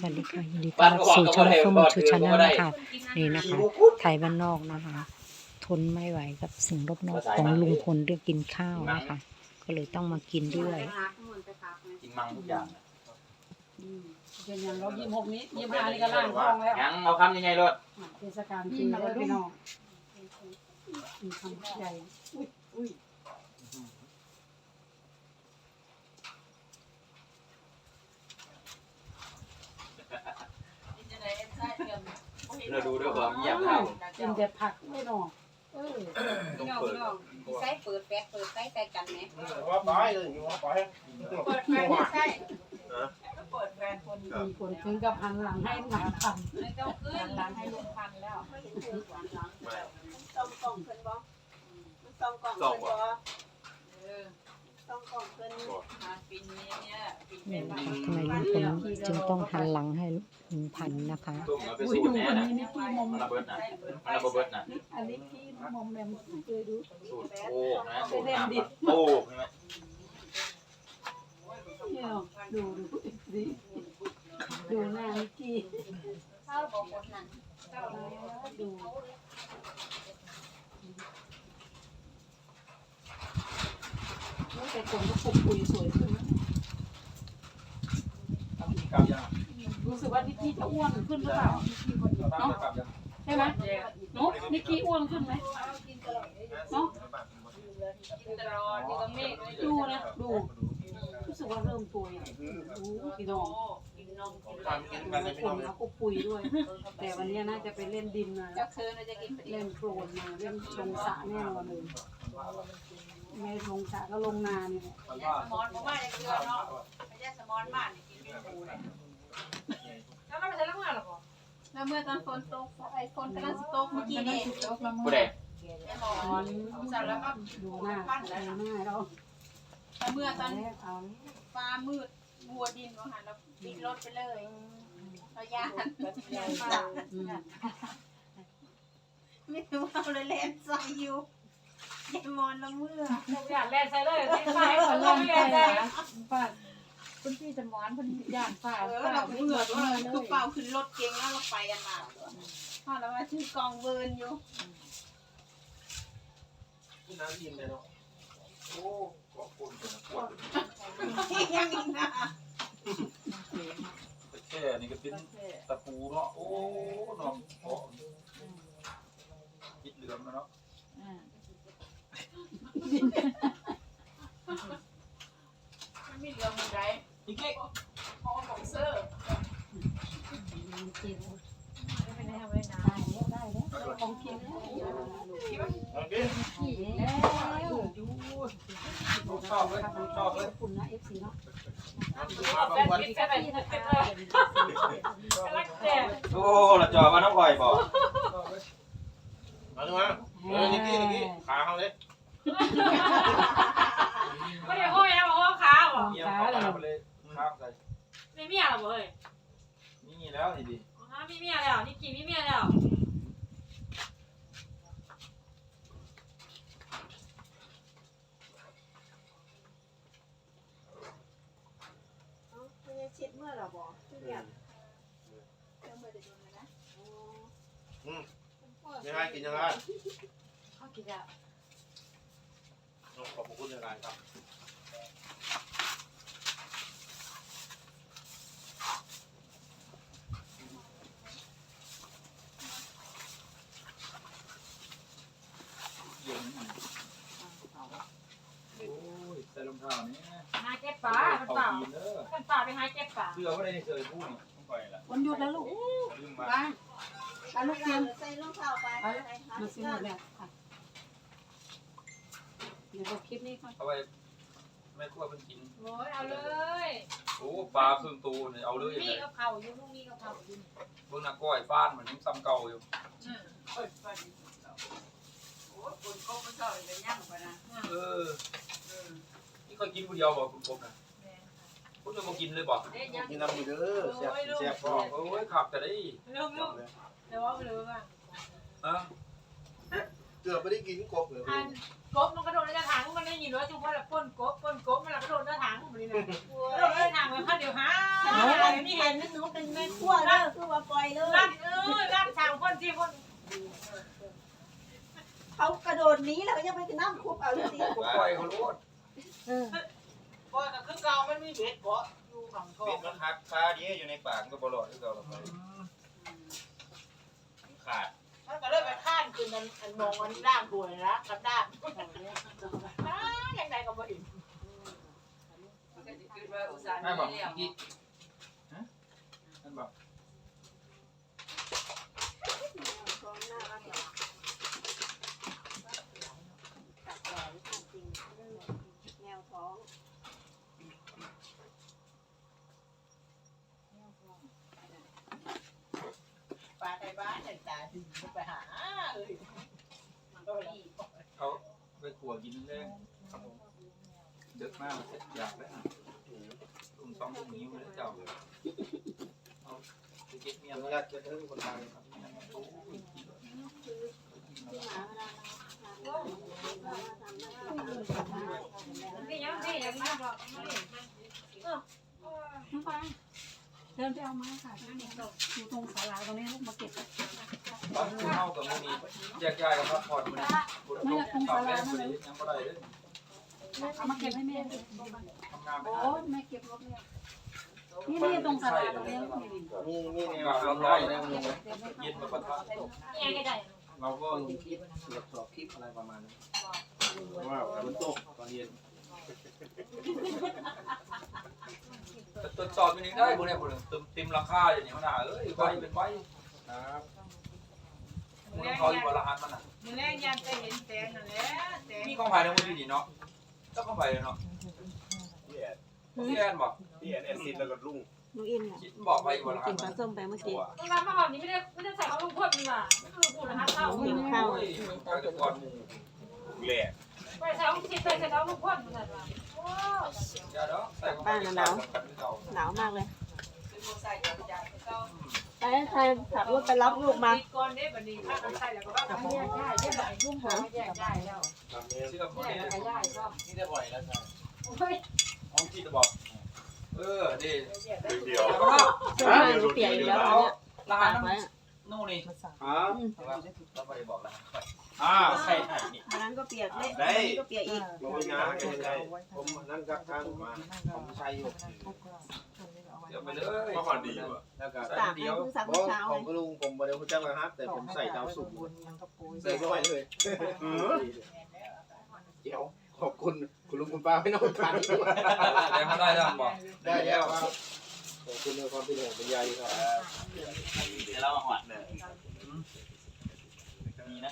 สวัสดีค่ะยินดีต้อนรับสู่ช่องส้มชูชาแนลนะคะนี่นะคะไทยบ้านนอกนะคะ ทนไม่ไหวกับสิ่งรอบนอกของลุงพลเรื่องกินข้าวนะคะ ก็เลยต้องมากินด้วยกินมังทุกอย่างเป็นอย่างเรายี่หกนี้ยี่ห้านี่ก็ล่างทองแล้วยังเอาคำยังไงรถเทศกาลกินแล้วพี่น้องมีคำใหญ่อุ้ยอุ้ย เราดูด้วยความเงียบเท่ากินแต่ผักไม่นอกเออต้องเปิดใส่เปิดแปะเปิดใส่ไปกันไหมว่าไปเลยว่าไปเปิดแปะไม่ใช่เปิดแปะคนมีคนถึงกับหันหลังให้หนังคไม่ต้องขึ้นหลังให้ลุงพันแล้วต้องกล่องเพิ่นบ่ต้องกล่องเพิ่นบ่เออต้องกล่องเพิ่นมาปีนี้เนี่ยปีนี้ ทำไมลุงพลจึงต้องหันหลังให้ลุงพันธุ์นะคะ ตุ้มเอาไปอุ้ยสูตดูรแน่วันนะนี้นี่พี่มอมมันระเบิดนะมันระเบิดนะอันนี้พี่มอมแมมเคยดูสูตรโอ้นะสูตรน้ำนะโอ้ใช่ไหมเนี่ยดูดูดิดูหน้านิกกี้ดู แต่คนก็ปุกปุยสวยขึ้นนะกลับยังรู้สึกว่านิกกี้จะอ้วนขึ้นหรือเปล่า เนาะกลับยังใช่ไหมเนาะนิกกี้อ้วนขึ้นไหมเนาะกินตลอดอยู่กับเมฆดูนะดูรู้สึกว่าเริ่มตัวใหญ่โอ้พี่น้องกินนมกินทำกินกันเลยคพี่น้อนงเขาก็ปุยด้วย แต่วันนี้น่าจะไปเล่นดินมาเจ้าคืนเราจะกินไปเล่เล่นนโคลนมาเล่นลงสระแน่นอนเลย ไม่ลงสระก็ลงนานี่แหละยาสมอนผมว่าจะเกลือเนาะยาสมอนบ้านนี่กินเป็นปูเลยแล้วเราไปใช้แล้วเมื่อหรอแล้วเมื่อตอนฝนตกไอ้ฝนกำลังสิตกเมื่อกี้นี่ผู้ใดไอ้หมอนเสร็จแล้วก็ดูหน้าดูหน้าเราแล้วเมื่อตอนแล้วเอาฟ้ามืดมัวดินว่าหันเราปิดรถไปเลยเราย่านย่านฟ้าอืมไม่รู้ว่าเราเลยเล่นใส่อยู่ยาย มอนละเมื่ออยากแล่นใส่เลยที่ฝ่ายคนลงแล่นใส่ฝ่ายคุณพี่จะหมอนคุณย่านฝ่ายเออฝ่ายเราเมื่ออนว่าเลยคือเปล่าขึ้นรถเก่งแล้วเราไปกันมาพอแล้วว่าชื่อกองเวิร์นอยู่น้ำกินเลยเนาะโอ้ขอบคุณนะปวดยังอีกนะแค่นี่ก็เป็นตะปูเนาะโอ้เนาะคิดเหลือมเนาะ มันมีเรื่องมันไร อีกเก๊ก พอของเซอร์ กิน ไม่ได้ทำไว้นะ ได้แล้วได้แล้วของกินแล้ว โอเค แล้ว ชอบเลยชอบเลยคุณนะเอฟซีเนาะมาบางวันคิดแค่ไหนคิดแค่ไหนรักโอ้ละจอมาน้องคอยบอก มาดูมาเออนี่กี้นี่กี้ขาเขาเลย ไม่ได้ห้อยนะบอกว่าขาบอ เมียเขาขาไปเลยข้ามใส่ ไม่เมียหรอเฮ้ย นี่แล้วนี่ดิ มีเมียแล้วนี่กี่มีเมียแล้วไม่ได้เช็ดเมื่อหรอบอกทุกอย่างเมื่อเดือนนะยังไงกินยังไงเขาคิดแล้วขอบคุณยังไงครับ เย็นโอ้ยใส่รองเท้านี่ หาเก็บป่ามัน เอา ป่า กินเด้อ มันป่า ไปหาเก็บป่าเสื้อไม่ได้เคยพูดต้องไปละวันหยุดแล้วลูกลืมมาบ้านเอาลูกเตรียมใส่รองเท้าไปมาซื้อหมดแล้วค่ะเดี๋ยวเราคลิปนี้ก่อนเอาไปแม่ครัวเพิ่นกิน โอ้ยเอาเลยโอ้ปลาครึ่งตัวเนี่ยเอาเลยมีเลยกับเขาอยู่ลูกมีกับเขาอยู่เบิ่งหน้าก้อยฟ้านเหมือนยังซ้ำเก่าอยู่โอ้ยคนก็ไม่ชอบเลยย่างไปนะเออนี่เคยกินคนเดียวบ่คุณกบนะ คุณจะมากินเลยบ่กินน้ำมือเด้อแซ่บแซ่บพอโอ้ยขับแต่ได้ลูกลูกเดี๋ยวว่าไปเลยว่าฮะเกือบไม่ได้กินกบเลยอันกกบมันกระโดดในกระถางมันได้ยินว่าจุ๊บว่าแบบป้นกบป้นกบมันกระโดดในกระถางมันนี่นะกระโดดในกระถางมันพันเดียวหานี่เห็นหนูเป็นแม่ขั้วเด้อคือว่าปล่อยเลยร้านเออร้านช่างพ่นที่พ่นเขากระโดดหนี้แล้วก็ยังไปน้ำคุบเอาเลยสิกูปล่อยเขารู้ ก็คือเก่ามันมีเบ็ดเกาะอยู่ฝั่งท่อเป็ดมันหักคาดีอยู่ในปากก็บ่รอดคือเก่าหรอกขาดมันก็เลยไปข้านคืนนั้นอันมองอันด้ามตัวเลยนะกับด้ามอ้าอย่างไรก็บ่เห็นไม่บอกอีกฮะนั่นบอก แนวท้อง บ้านเนี่ยตาถึงไปหาเอ้ยเขาไปขัวกินเลยเด็กมากเสร็จอยากแล้วลุงซ้อมลุงนิ้วเลยเจ้าเอาไปเก็บเมียอนุไว้ญาตจะถึงคนไทยครับนี่ยังนี่ยังมาบอกน้องฟางเดินไปเอาม้ค่ะอยู่ตรงศาลาตรงนี้ลูกมา เก็บตอนเข้ากับมูนีแยกย้ายกันพักผ่อนมันบุญตกตอบแรงคนนี้ยังไม่ได้เลยเอามาเก็บให้แม่ด้วยทำงานไปโอ้แม่เก็บรถเลยนี่นี่ตรงศาลาตรงนี้มีมีแนวกาทาเรางได้ได้นนะมึงเย็นมาปะทะยังไงได้เราก็ลงคลิปตรวจสอบคลิปอะไรประมาณนั้นว่าฝนตกตอนเย็นตรวจสอบยังได้บุญเนี่ยบุญติมติมราคาอย่างนี้มันหนาเอ้ยใบเป็นใบครับ มันเขาอยู่บนร้านมันอะมือแรกยันไปเห็นแสงนั่นแหละแสงมีของภายในมือดีเนาะก็ของภายเลยเนาะพี่แอนพี่แอนบอกพี่แอนแอนซิดแล้วก็ลุงหนูอินอะคิดบอกไปอยู่บนร้ากินนปลาส้มไปเมื่อกี้เวลามาแบบนี้ไม่ได้ไม่ได้ใส่เขาลุงพ่นนี่หว่าไม่ต้องพูดนะครับเข้ากินข้าวโอ้ยการจะก่อนแหลกไปใส่เขาจิตไปใส่เขาลุงพ่นเหมือนกันว่ะโอ้อย่าเนาะใส่ของหนาวมากเลยไปใครขับรถไปรับลูกมาก่อนเด้บัดนี้ถ้ากันใส่แล้วก็ว่ากันแยกย้ายแยกย้ายลุงพ่นแยกย้ายแล้วทำเนี่ยเชื่อผมแยกเนี่ยย้ายก็นี่ได้บ่อยแล้วใช่โอ้ยห้องที่จะบอก เออดีแยกได้เดียวแล้วก็เสื้อผ้าหนูเปียกอยู่แล้วตอนเนี้ยร้านตากไว้ นู่นนี่อ่าเราไปบอกแล้วอ่าใช่อันนั้นก็เปียกเลยได้ อันนี้ก็เปียกอีกลงงานกันได้ผมนั่นกับทางมาผมใช้อยู่เดี๋ยวไปเลยก็พอดีว่ะแล้วก็ตากให้เพิ่งซักผเมื่อมเช้าผไงมก็ลุงผมบ่ได้รู้จักนะครับแต่ผมใส่ดาวสุ่มใส่ร้อยเลยเดี๋ยวขอบคุณคุณลุงคุณป้าไม่ต้องการแต่เขาได้แล้วบอกได้แล้วครับ ขอบคุณในความเป็นห่วงเป็นใยครับ เดี๋ยวเราหอดเลย